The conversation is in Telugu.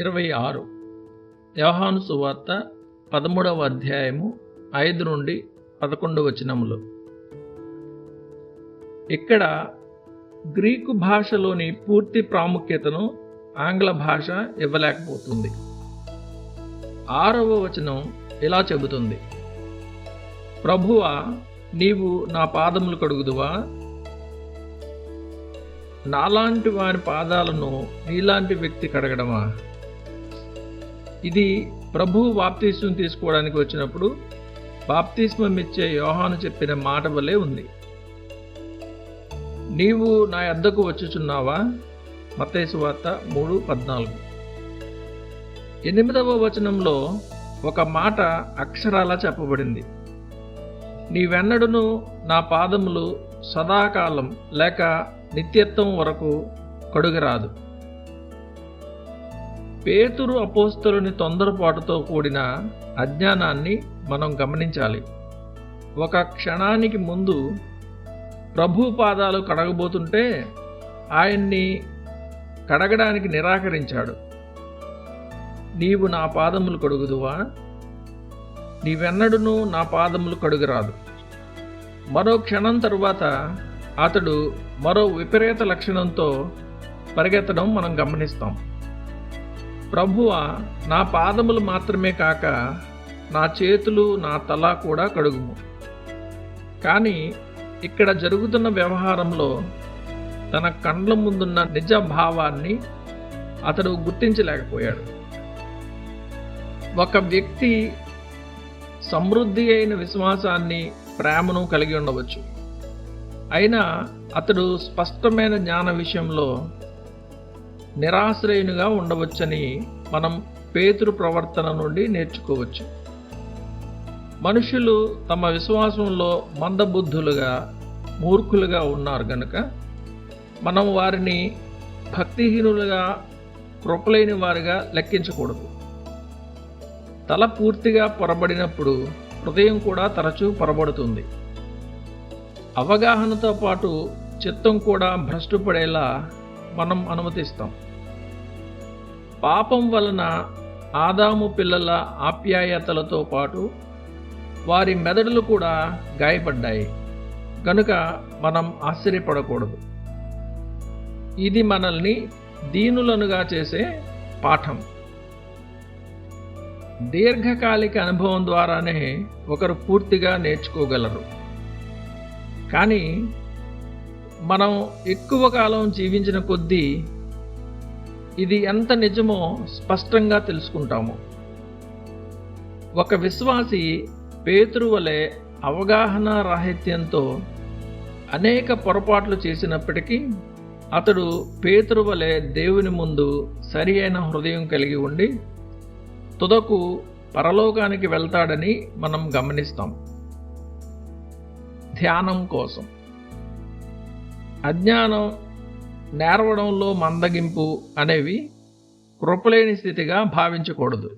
ఇరవై ఆరు. యోహాను సువార్త పదమూడవ అధ్యాయము ఐదు నుండి పదకొండు వచనములు. ఇక్కడ గ్రీకు భాషలోని పూర్తి ప్రాముఖ్యతను ఆంగ్ల భాష ఇవ్వలేకపోతుంది. ఆరవ వచనం ఇలా చెబుతుంది. ప్రభువా నీవు నా పాదములు కడుగుదువా? నాలాంటి వారి పాదాలను నీలాంటి వ్యక్తి కడగడమా? ఇది ప్రభు బాప్తీస్వం తీసుకోవడానికి వచ్చినప్పుడు బాప్తిస్మం ఇచ్చే యోహాను చెప్పిన మాట వలె ఉంది. నీవు నా యొద్దకు వచ్చుచున్నావా? మతేసు వార్త మూడు పద్నాలుగు. ఎనిమిదవ వచనంలో ఒక మాట అక్షరాలా చెప్పబడింది. నీవెన్నడును నా పాదములు సదాకాలం లేక నిత్యత్వం వరకు కడుగరాదు. పేతురు అపోస్తలుని తొందరపాటుతో కూడిన అజ్ఞానాన్ని మనం గమనించాలి. ఒక క్షణానికి ముందు ప్రభు పాదాలు కడగబోతుంటే ఆయన్ని కడగడానికి నిరాకరించాడు. నీవు నా పాదములు కడుగుదువా? నీవెన్నడును నా పాదములు కడుగురాదు. మరో క్షణం తరువాత అతడు మరో విపరీత లక్షణంతో పరిగెత్తడం మనం గమనిస్తాం. ప్రభువ నా పాదములు మాత్రమే కాక నా చేతులు నా తల కూడా కడుగుము. కానీ ఇక్కడ జరుగుతున్న వ్యవహారంలో తన కండ్ల ముందున్న నిజ భావాన్ని అతడు గుర్తించలేకపోయాడు. ఒక వ్యక్తి సమృద్ధి అయిన విశ్వాసాన్ని ప్రేమను కలిగి ఉండవచ్చు. అయినా అతడు స్పష్టమైన జ్ఞాన విషయంలో నిరాశ్రయునిగా ఉండవచ్చని మనం పేతురు ప్రవర్తన నుండి నేర్చుకోవచ్చు. మనుషులు తమ విశ్వాసంలో మందబుద్ధులుగా మూర్ఖులుగా ఉన్నారు గనుక మనం వారిని భక్తిహీనులుగా కృపలేని వారిగా లెక్కించకూడదు. తల పూర్తిగా పొరబడినప్పుడు హృదయం కూడా తరచూ పొరబడుతుంది. అవగాహనతో పాటు చిత్తం కూడా భ్రష్టుపడేలా మనం అనుమతిస్తాం. పాపం వలన ఆదాము పిల్లల ఆప్యాయతలతో పాటు వారి మెదడులు కూడా గాయపడ్డాయి. కనుక మనం ఆశ్చర్యపడకూడదు. ఇది మనల్ని దీనులనుగా చేసే పాఠం. దీర్ఘకాలిక అనుభవం ద్వారానే ఒకరు పూర్తిగా నేర్చుకోగలరు. కానీ మనం ఎక్కువ కాలం జీవించిన కొద్దీ ఇది ఎంత నిజమో స్పష్టంగా తెలుసుకుంటాము. ఒక విశ్వాసి పేతురు వలె అవగాహన రాహిత్యంతో అనేక పొరపాట్లు చేసినప్పటికీ అతడు పేతురు వలె దేవుని ముందు సరి అయిన హృదయం కలిగి ఉండి తుదకు పరలోకానికి వెళ్తాడని మనం గమనిస్తాం. ధ్యానం కోసం. అజ్ఞానం నేర్వడంలో మందగింపు అనేవి కృపలేని స్థితిగా భావించకూడదు.